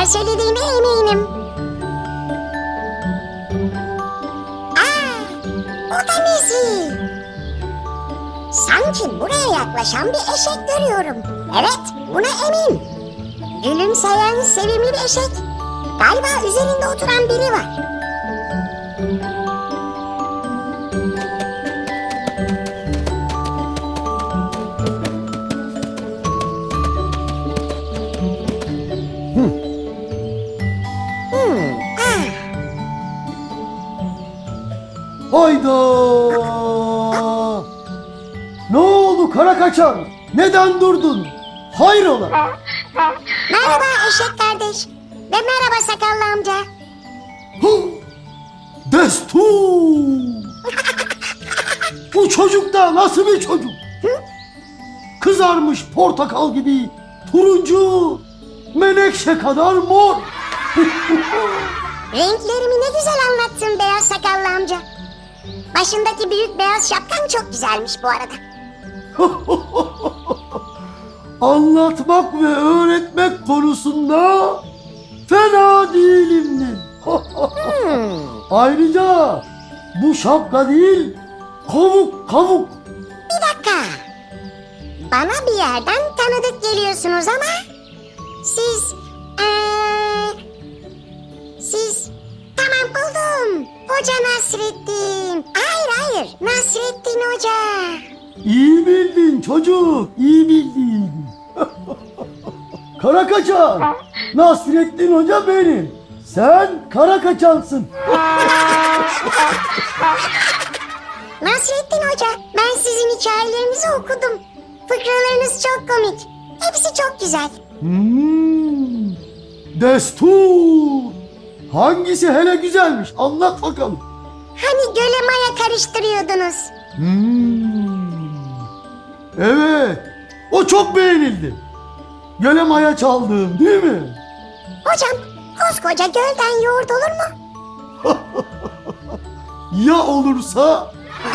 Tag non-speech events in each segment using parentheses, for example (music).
şeyler söylediğime eminim. Aa, o da nesi? Sanki buraya yaklaşan bir eşek görüyorum. Evet, buna emin. Gülümseyen sevimli bir eşek. Galiba üzerinde oturan biri var. Hayda! Ne oldu kara kaçan? Neden durdun? Hayrola? merhaba eşek kardeş. Ve merhaba sakallı amca. Destur! Bu çocuk da nasıl bir çocuk? Kızarmış portakal gibi turuncu, menekşe kadar mor. (laughs) Renklerimi ne güzel anlattın beyaz sakallı amca. Başındaki büyük beyaz şapkan çok güzelmiş bu arada. (laughs) Anlatmak ve öğretmek konusunda fena değilimdir. (laughs) Ayrıca bu şapka değil, kavuk kavuk. Bir dakika. Bana bir yerden tanıdık geliyorsunuz ama siz eee, siz tamam buldum. Hoca Nasrettin. Hayır hayır Nasrettin Hoca. İyi bildin çocuk, iyi bildin. kara kaçan, Nasrettin Hoca benim. Sen kara kaçansın. Nasrettin Hoca ben sizin hikayelerinizi okudum. Fıkralarınız çok komik. Hepsi çok güzel. Hmm, destur. Hangisi hele güzelmiş anlat bakalım. Hani göle karıştırıyordunuz. Hmm. Evet. O çok beğenildi. Göle maya çaldığım değil mi? Hocam koskoca gölden yoğurt olur mu? (laughs) Ya olursa? (laughs)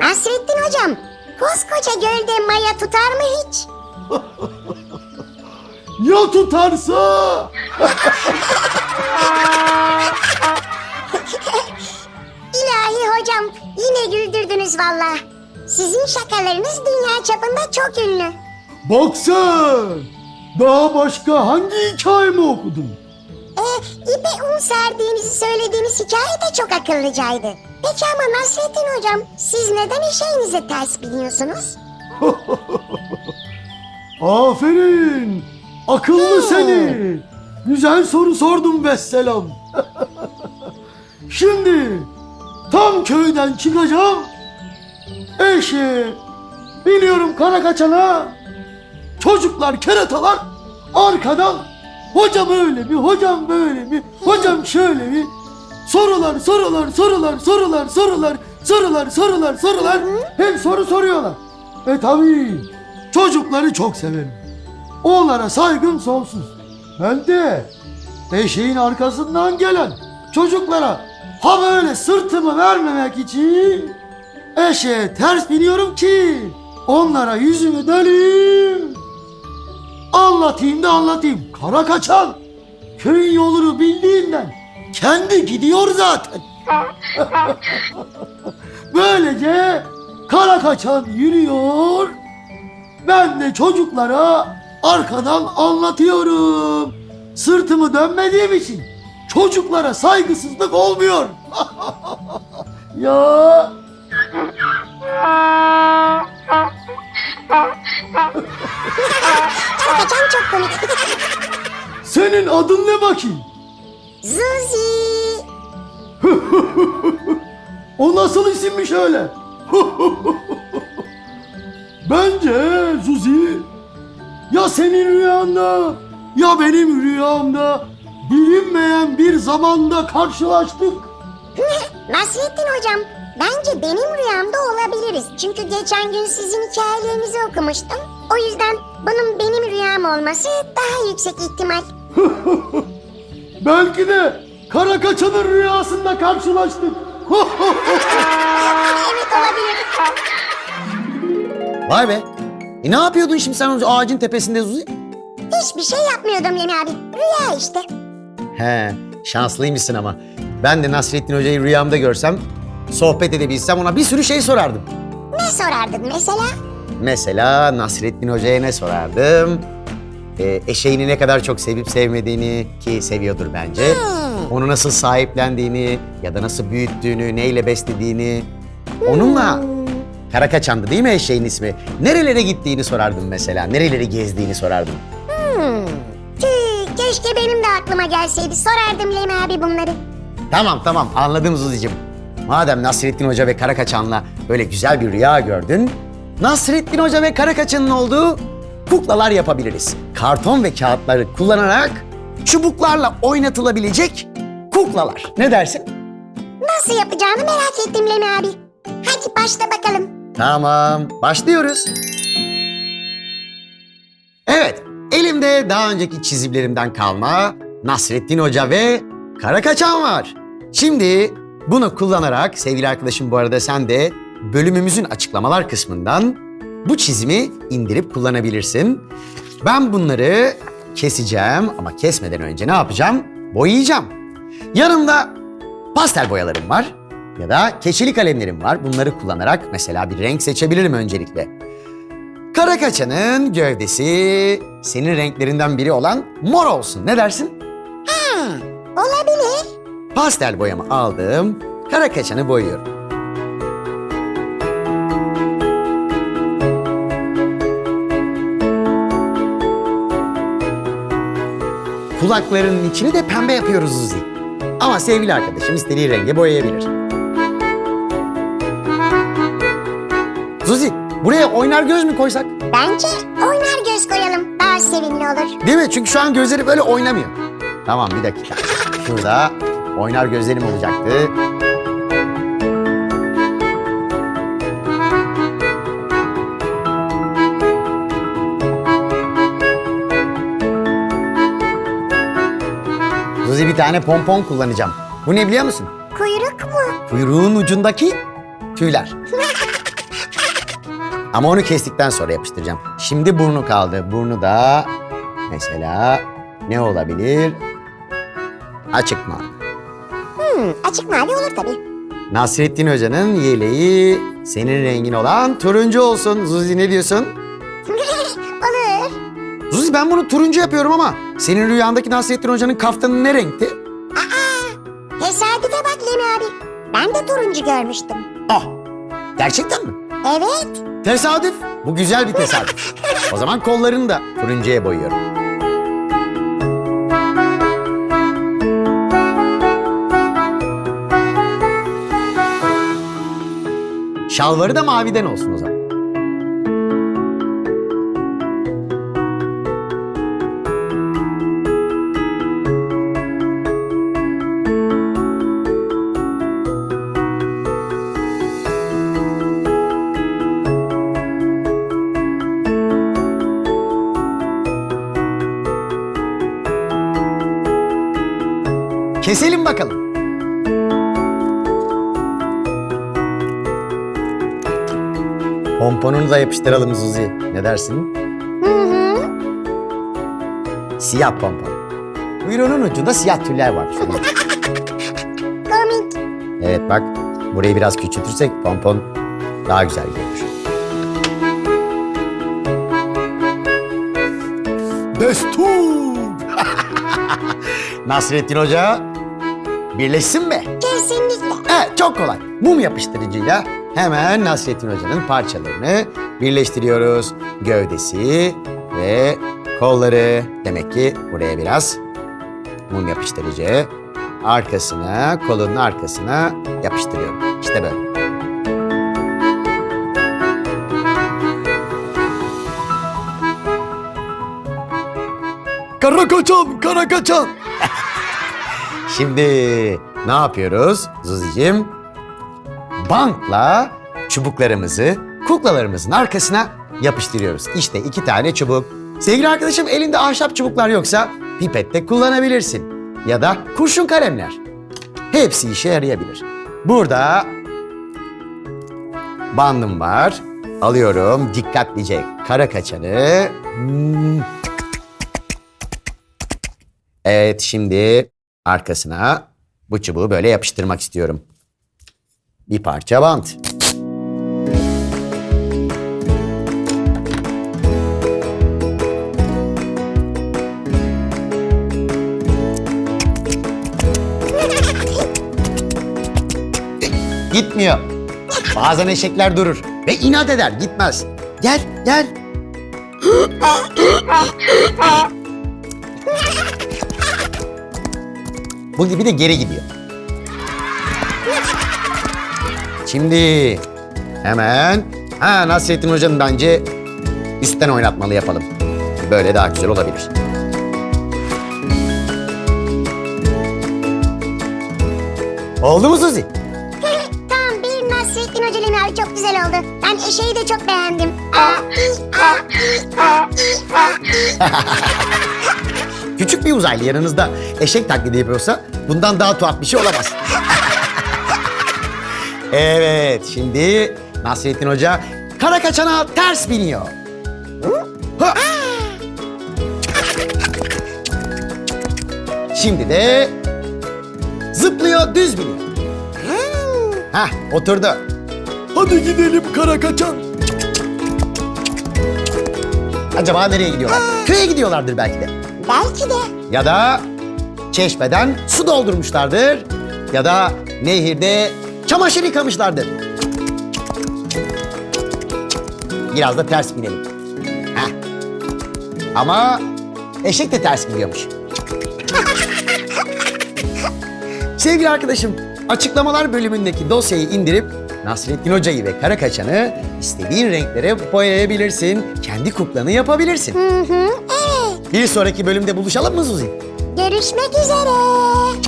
Nasrettin hocam koskoca gölde maya tutar mı hiç? (laughs) Ya tutarsa? Valla. Sizin şakalarınız dünya çapında çok ünlü. Bak sen. Daha başka hangi hikayemi okudun? E, ipe un serdiğinizi söylediğiniz hikaye de çok akıllıcaydı. Peki ama Nasrettin hocam siz neden eşeğinize ters biniyorsunuz? (laughs) Aferin. Akıllı seni. Güzel soru sordun vesselam. (laughs) Şimdi tam köyden çıkacağım. Eşi. Biliyorum kara kaçana. Çocuklar, keratalar arkadan hocam öyle mi, hocam böyle mi, hocam şöyle mi? Sorular, sorular, sorular, sorular, sorular, sorular, sorular, sorular. Hem soru soruyorlar. E tabii. Çocukları çok severim. Onlara saygım sonsuz. Ben de eşeğin arkasından gelen çocuklara ha böyle sırtımı vermemek için eşeğe ters biniyorum ki onlara yüzümü döneyim. Anlatayım da anlatayım. Kara kaçan köyün yolunu bildiğinden kendi gidiyor zaten. (laughs) Böylece kara kaçan yürüyor. Ben de çocuklara arkadan anlatıyorum. Sırtımı dönmediğim için çocuklara saygısızlık olmuyor. (laughs) ya Kaçan çok komik. senin adın ne bakayım? Zuzi. O nasıl isimmiş öyle? Bence Zuzi ya senin rüyanda ya benim rüyamda bilinmeyen bir zamanda karşılaştık. Nasrettin hocam Bence benim rüyamda olabiliriz. Çünkü geçen gün sizin hikayelerinizi okumuştum. O yüzden bunun benim rüyam olması daha yüksek ihtimal. (laughs) Belki de kara kaçanın rüyasında karşılaştık. (laughs) evet olabilir. Vay be. E ne yapıyordun şimdi sen o ağacın tepesinde Zuzi? Hiçbir şey yapmıyordum Lemi abi. Rüya işte. He, şanslıymışsın ama. Ben de Nasrettin Hoca'yı rüyamda görsem, sohbet edebilsem ona bir sürü şey sorardım. Ne sorardın mesela? Mesela Nasrettin Hoca'ya ne sorardım? Ee, eşeğini ne kadar çok sevip sevmediğini ki seviyordur bence. Onu nasıl sahiplendiğini ya da nasıl büyüttüğünü, neyle beslediğini. Onunla kara kaçandı değil mi eşeğin ismi? Nerelere gittiğini sorardım mesela. Nereleri gezdiğini sorardım. Tüh, keşke benim de aklıma gelseydi. Sorardım Lemi abi bunları. Tamam tamam anladım Zuzi'cim. Madem Nasrettin Hoca ve Karakaçan'la böyle güzel bir rüya gördün... Nasrettin Hoca ve Karakaçan'ın olduğu kuklalar yapabiliriz. Karton ve kağıtları kullanarak çubuklarla oynatılabilecek kuklalar. Ne dersin? Nasıl yapacağını merak ettim Lemi abi. Hadi başla bakalım. Tamam, başlıyoruz. Evet, elimde daha önceki çizimlerimden kalma Nasrettin Hoca ve Karakaçan var. Şimdi bunu kullanarak sevgili arkadaşım bu arada sen de bölümümüzün açıklamalar kısmından bu çizimi indirip kullanabilirsin. Ben bunları keseceğim ama kesmeden önce ne yapacağım? Boyayacağım. Yanımda pastel boyalarım var ya da keçeli kalemlerim var. Bunları kullanarak mesela bir renk seçebilirim öncelikle. Karakaçanın gövdesi senin renklerinden biri olan mor olsun. Ne dersin? Olabilir. Pastel boyamı aldım. Karakaçanı boyuyorum. Kulaklarının içini de pembe yapıyoruz Zuzi. Ama sevgili arkadaşım istediği renge boyayabilir. Zuzi, buraya oynar göz mü koysak? Bence oynar göz koyalım. Daha sevimli olur. Değil mi? Çünkü şu an gözleri böyle oynamıyor. Tamam bir dakika. Şurada oynar gözlerim olacaktı. Zuzi bir tane pompon kullanacağım. Bu ne biliyor musun? Kuyruk mu? Kuyruğun ucundaki tüyler. (laughs) Ama onu kestikten sonra yapıştıracağım. Şimdi burnu kaldı. Burnu da mesela ne olabilir? Açık mavi. Hmm, açık mavi olur tabii. Nasrettin Hoca'nın yeleği senin rengin olan turuncu olsun. Zuzi ne diyorsun? (laughs) olur. Zuzi ben bunu turuncu yapıyorum ama senin rüyandaki Nasrettin Hoca'nın kaftanı ne renkti? Tesadüfe bak Lemi abi. Ben de turuncu görmüştüm. Ah, gerçekten mi? Evet. Tesadüf. Bu güzel bir tesadüf. o zaman kollarını da turuncuya boyuyorum. Şalvarı da maviden olsun o zaman. Keselim bakalım. Pomponunu da yapıştıralım Zuzi. Ne dersin? Hı hı. Siyah pompon. Kuyruğunun ucunda siyah tüller var. (laughs) Komik. evet bak. Burayı biraz küçültürsek pompon daha güzel görünür. Destur! (laughs) Nasrettin Hoca birleşsin mi? Kesinlikle. Evet çok kolay. Mum yapıştırıcıyla hemen Nasrettin Hoca'nın parçalarını birleştiriyoruz. Gövdesi ve kolları. Demek ki buraya biraz mum yapıştırıcı. Arkasına, kolunun arkasına yapıştırıyorum. İşte böyle. kara kaçan, kara kaçan. (laughs) Şimdi ne yapıyoruz Zuzi'cim? Bantla çubuklarımızı kuklalarımızın arkasına yapıştırıyoruz. İşte iki tane çubuk. Sevgili arkadaşım elinde ahşap çubuklar yoksa pipette kullanabilirsin. Ya da kurşun kalemler. Hepsi işe yarayabilir. Burada bandım var. Alıyorum dikkatlice kara kaçanı. Hmm. Evet şimdi arkasına bu çubuğu böyle yapıştırmak istiyorum. Bir parça bant. Gitmiyor. Bazen eşekler durur ve inat eder gitmez. Gel gel. Bu gibi de geri gidiyor. Şimdi hemen ha Nasrettin Hoca'nın bence üstten oynatmalı yapalım. Böyle daha güzel olabilir. Oldu mu Suzi? tamam bir Nasrettin Hoca Lina çok güzel oldu. Ben eşeği de çok beğendim. Küçük bir uzaylı yanınızda eşek taklidi yapıyorsa bundan daha tuhaf bir şey olamaz. (laughs) evet, şimdi Nasrettin Hoca kara kaçana ters biniyor. Ha! Şimdi de zıplıyor, düz biniyor. Hah, oturdu. Hadi gidelim kara kaçan. Acaba nereye gidiyorlar? Köye gidiyorlardır belki de. Belki de. Ya da çeşmeden su doldurmuşlardır. Ya da nehirde çamaşır yıkamışlardır. Biraz da ters binelim. Heh. Ama eşek de ters gidiyormuş. (laughs) Sevgili arkadaşım, açıklamalar bölümündeki dosyayı indirip Nasrettin Hoca'yı ve Kara Kaçan'ı istediğin renklere boyayabilirsin. Kendi kuklanı yapabilirsin. Hı hı, evet. Bir sonraki bölümde buluşalım mı Zuzi? Görüşmek üzere.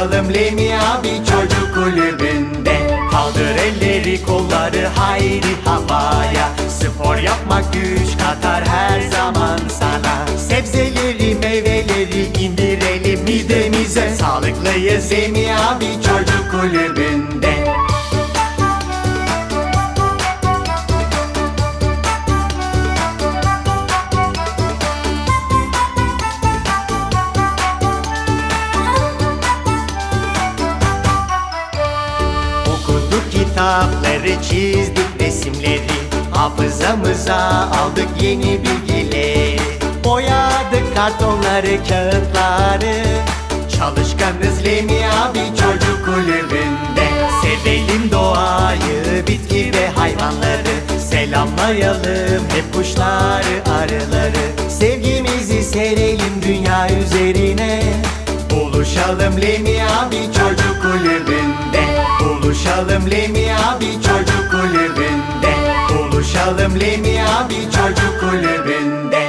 Buluşalım Lemi abi çocuk kulübünde. Kaldır elleri kolları haydi havaya. Spor yapmak güç katar her zaman sana. Sebzeleri meyveleri indirelim midemize. Sağlıklıyız Lemi abi çocuk kulübünde kitapları, çizdik resimleri Hafızamıza aldık yeni bilgileri. Boyadık kartonları, kağıtları. Çalışkanız Lemi abi çocuk kulübünde. Sevelim doğayı, bitki ve hayvanları. Selamlayalım hep kuşları, arıları. Sevgimizi serelim dünya üzerine. Buluşalım Lemi abi çocuk kulübünde Buluşalım Lemi abi çocuk kulübünde. Buluşalım Lemi abi çocuk kulübünde